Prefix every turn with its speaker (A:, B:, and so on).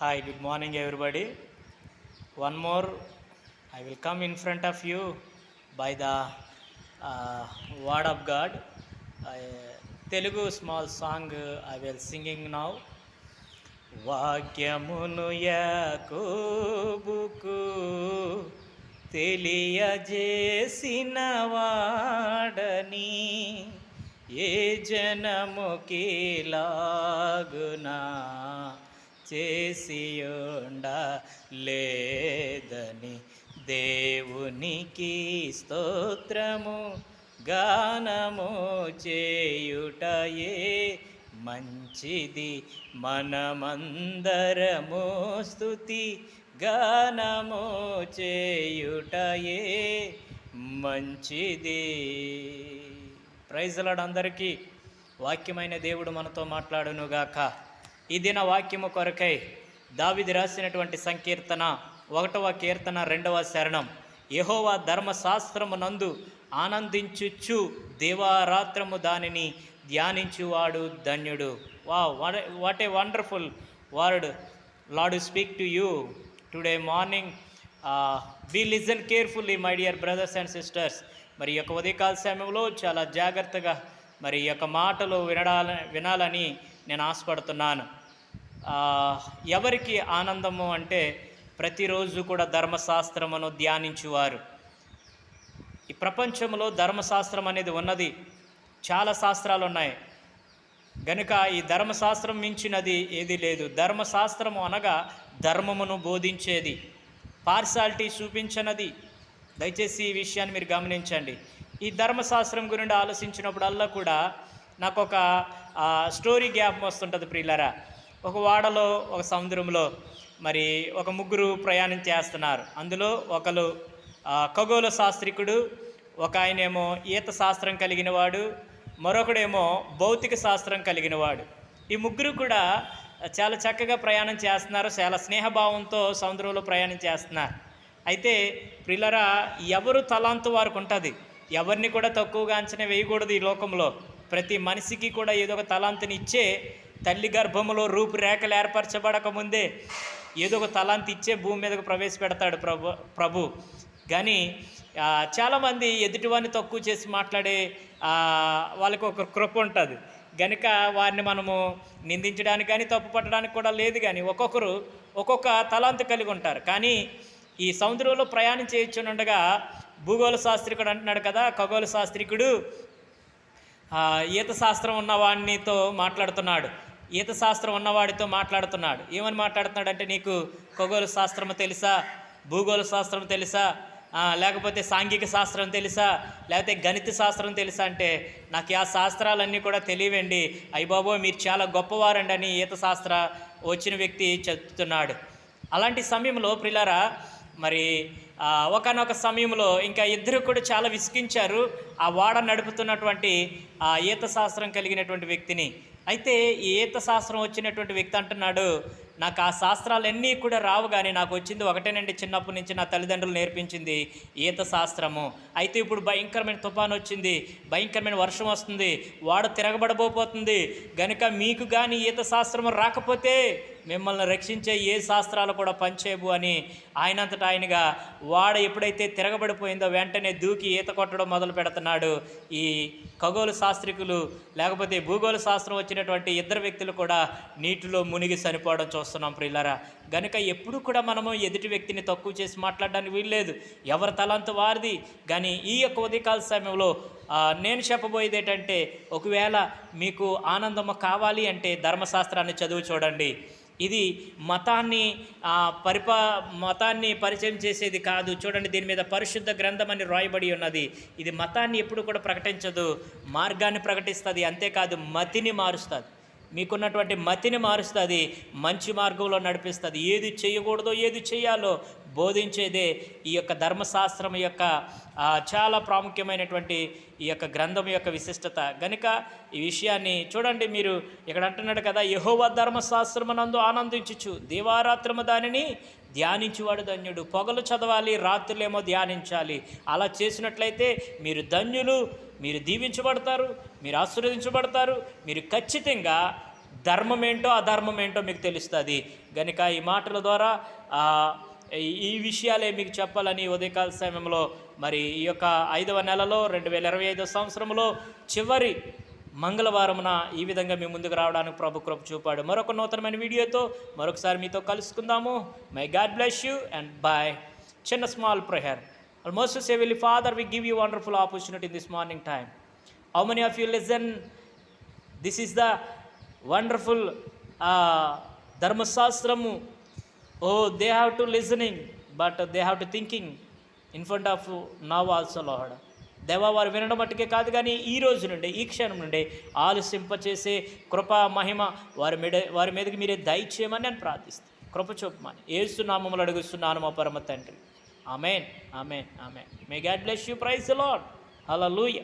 A: Hi, good morning, everybody. One more, I will come in front of you by the uh, word of God. I, Telugu small song uh, I will singing now. వాక్యమును యాకోబుకు తెలియజేసిన వాడని ఏ జనముకిలాగునా చేసియుండ లేదని దేవునికి స్తోత్రము గానము చేయుటయే మంచిది. మనమందరము స్తుతి గానము చేయుటయే మంచిది. ప్రైజ్లాడు అందరికీ. వాక్యమైన దేవుడు మనతో మాట్లాడునుగాక. ఈ దిన వాక్యము కొరకై దావిది రాసినటువంటి సంకీర్తన ఒకటవ కీర్తన రెండవ శరణం. యహోవా ధర్మశాస్త్రము నందు ఆనందించుచు దివారాత్రము దానిని ధ్యానించువాడు ధన్యుడు. వా what a wonderful word. Lord speak to you today morning. Be listen carefully my dear brothers and sisters. మరి యొక్క ఉదయకాల సమయంలో చాలా జాగ్రత్తగా మరి యొక్క మాటలు వినడాల వినాలని నేను ఆశపడుతున్నాను. ఎవరికి ఆనందము అంటే ప్రతిరోజు కూడా ధర్మశాస్త్రమును ధ్యానించువారు. ఈ ప్రపంచంలో ధర్మశాస్త్రం అనేది ఉన్నది. చాలా శాస్త్రాలు ఉన్నాయి. గనుక ఈ ధర్మశాస్త్రం మించినది ఏది లేదు. ధర్మశాస్త్రము అనగా ధర్మమును బోధించేది. పార్సాలిటీ చూపించనది. దయచేసి ఈ విషయాన్ని మీరు గమనించండి. ఈ ధర్మశాస్త్రం గురించి ఆలోచించినప్పుడల్లా కూడా నాకు ఒక స్టోరీ గ్యాప్ వస్తుంటుంది ప్రియులరా. ఒక వాడలో ఒక సముద్రంలో మరి ఒక ముగ్గురు ప్రయాణం చేస్తున్నారు. అందులో ఒకరు ఖగోళ శాస్త్రికుడు ఒక ఆయనేమో ఈత శాస్త్రం కలిగిన వాడు మరొకడేమో భౌతిక శాస్త్రం కలిగిన వాడు. ఈ ముగ్గురు కూడా చాలా చక్కగా ప్రయాణం చేస్తున్నారు. చాలా స్నేహభావంతో సముద్రంలో ప్రయాణం చేస్తున్నారు. అయితే ప్రిల్లరా ఎవరు తలాంతు వారికి ఉంటుంది? ఎవరిని కూడా తక్కువగా అంచనా వేయకూడదు ఈ లోకంలో. ప్రతి మనిషికి కూడా ఏదో ఒక తలాంతుని ఇచ్చే తల్లి గర్భములో రూపురేఖలు ఏర్పరచబడక ముందే ఏదో ఒక తలాంతి ఇచ్చే భూమి మీదకు ప్రవేశపెడతాడు ప్రభు ప్రభు. కానీ చాలామంది ఎదుటివారిని తక్కువ చేసి మాట్లాడే వాళ్ళకి ఒక కృప ఉంటుంది. గనుక వారిని మనము నిందించడానికి కానీ తప్పు పట్టడానికి కూడా లేదు కానీ ఒక్కొక్కరు ఒక్కొక్క తలాంతు కలిగి ఉంటారు. కానీ ఈ సముద్రంలో ప్రయాణం చేయొచ్చునుండగా భూగోళ శాస్త్రికుడు అంటున్నాడు కదా ఖగోళ శాస్త్రికుడు ఈత శాస్త్రం ఉన్నవాడినితో మాట్లాడుతున్నాడు. ఈత శాస్త్రం ఉన్నవాడితో మాట్లాడుతున్నాడు. ఏమని మాట్లాడుతున్నాడు అంటే నీకు ఖగోళ శాస్త్రం తెలుసా? భూగోళ శాస్త్రం తెలుసా? లేకపోతే సాంఘిక శాస్త్రం తెలుసా? లేకపోతే గణిత శాస్త్రం తెలుసా అంటే నాకు ఆ శాస్త్రాలన్నీ కూడా తెలియవండి. అయ్యబాబో మీరు చాలా గొప్పవారండి అని ఈత శాస్త్ర వచ్చిన వ్యక్తి చెప్తున్నాడు. అలాంటి సమయంలో ప్రిలారా మరి ఒకానొక సమయంలో ఇంకా ఇద్దరు కూడా చాలా విసిగించారు. ఆ వాడ నడుపుతున్నటువంటి ఆ ఈత శాస్త్రం కలిగినటువంటి వ్యక్తిని. అయితే ఈ ఈత శాస్త్రం వచ్చినటువంటి వ్యక్తి అంటున్నాడు నాకు ఆ శాస్త్రాలన్నీ కూడా రావు కానీ నాకు వచ్చింది ఒకటేనండి చిన్నప్పటి నుంచి నా తల్లిదండ్రులు నేర్పించింది ఈత శాస్త్రము. అయితే ఇప్పుడు భయంకరమైన తుఫాను వచ్చింది భయంకరమైన వర్షం వస్తుంది వాడ తిరగబడబోతుంది గనుక మీకు కానీ ఈత శాస్త్రము రాకపోతే మిమ్మల్ని రక్షించే ఏ శాస్త్రాలు కూడా పనిచేయవు అని ఆయనంతటా ఆయనగా వాడ ఎప్పుడైతే తిరగబడిపోయిందో వెంటనే దూకి ఈత కొట్టడం మొదలు పెడుతున్నాడు. ఈ ఖగోళ శాస్త్రికులు లేకపోతే భూగోళ శాస్త్రం వచ్చినటువంటి ఇద్దరు వ్యక్తులు కూడా నీటిలో మునిగి చనిపోవడం చూస్తున్నాం ప్రియులారా. గనుక ఎప్పుడు కూడా మనము ఎదుటి వ్యక్తిని తక్కువ చేసి మాట్లాడడానికి వీల్లేదు. ఎవరి తలంత వారిది. కానీ ఈ యొక్క ఉదయకాల సమయంలో నేను చెప్పబోయేది ఏంటంటే ఒకవేళ మీకు ఆనందము కావాలి అంటే ధర్మశాస్త్రాన్ని చదువు చూడండి. ఇది మతాన్ని ఆ, పరిపా మతాన్ని పరిచయం చేసేది కాదు. చూడండి దీని మీద పరిశుద్ధ గ్రంథం అని రాయబడి ఉన్నది. ఇది మతాన్ని ఎప్పుడు కూడా ప్రకటించదు. మార్గాన్ని ప్రకటిస్తుంది. అంతేకాదు మతిని మారుస్తుంది. మీకున్నటువంటి మతిని మారుస్తుంది. మంచి మార్గంలో నడిపిస్తుంది. ఏది చేయకూడదో ఏది చేయాలో బోధించేదే ఈ యొక్క ధర్మశాస్త్రం యొక్క చాలా ప్రాముఖ్యమైనటువంటి ఈ యొక్క గ్రంథం యొక్క విశిష్టత. గనుక ఈ విషయాన్ని చూడండి మీరు. ఇక్కడ అంటున్నాడు కదా యహోవ ధర్మశాస్త్రమునందు ఆనందించుచు దీవారాత్రము దానిని ధ్యానించువాడు ధన్యుడు. పొగలు చదవాలి రాత్రులేమో ధ్యానించాలి. అలా చేసినట్లయితే మీరు ధన్యులు మీరు దీవించబడతారు మీరు ఆశీర్వదించబడతారు మీరు ఖచ్చితంగా ధర్మం ఏంటో అధర్మం ఏంటో మీకు తెలుస్తుంది. గనుక ఈ మాటల ద్వారా ఈ- ఈ విషయాలే మీకు చెప్పాలని ఉదయకాల సమయంలో మరి ఈ యొక్క ఐదవ నెలలో రెండు వేల ఇరవై ఐదో సంవత్సరంలో చివరి మంగళవారమున ఈ విధంగా మీ ముందుకు రావడానికి ప్రభు కృప చూపాడు. మరొక నూతనమైన వీడియోతో మరొకసారి మీతో కలుసుకుందాము. My God bless you and bye చిన్న small prayer almost సేవిలి father we give you wonderful opportunity this morning time how many of you listen this is the wonderful ధర్మశాస్త్రము ఓ they have to listening but they have to thinking in front of now also Lord దేవా వారు వినడం మట్టుకే కాదు కానీ ఈ రోజు నుండి ఈ క్షణం నుండి ఆలసింపచేసే కృప మహిమ వారి మీద వారి మీదకి మీరే దయచేయమని నేను ప్రార్థిస్తాను కృప చూపమని. ఏసునామములు అడుగుస్తున్నాను మా పరమ తండ్రి. Amen amen amen. May God bless you praise Lord hallelujah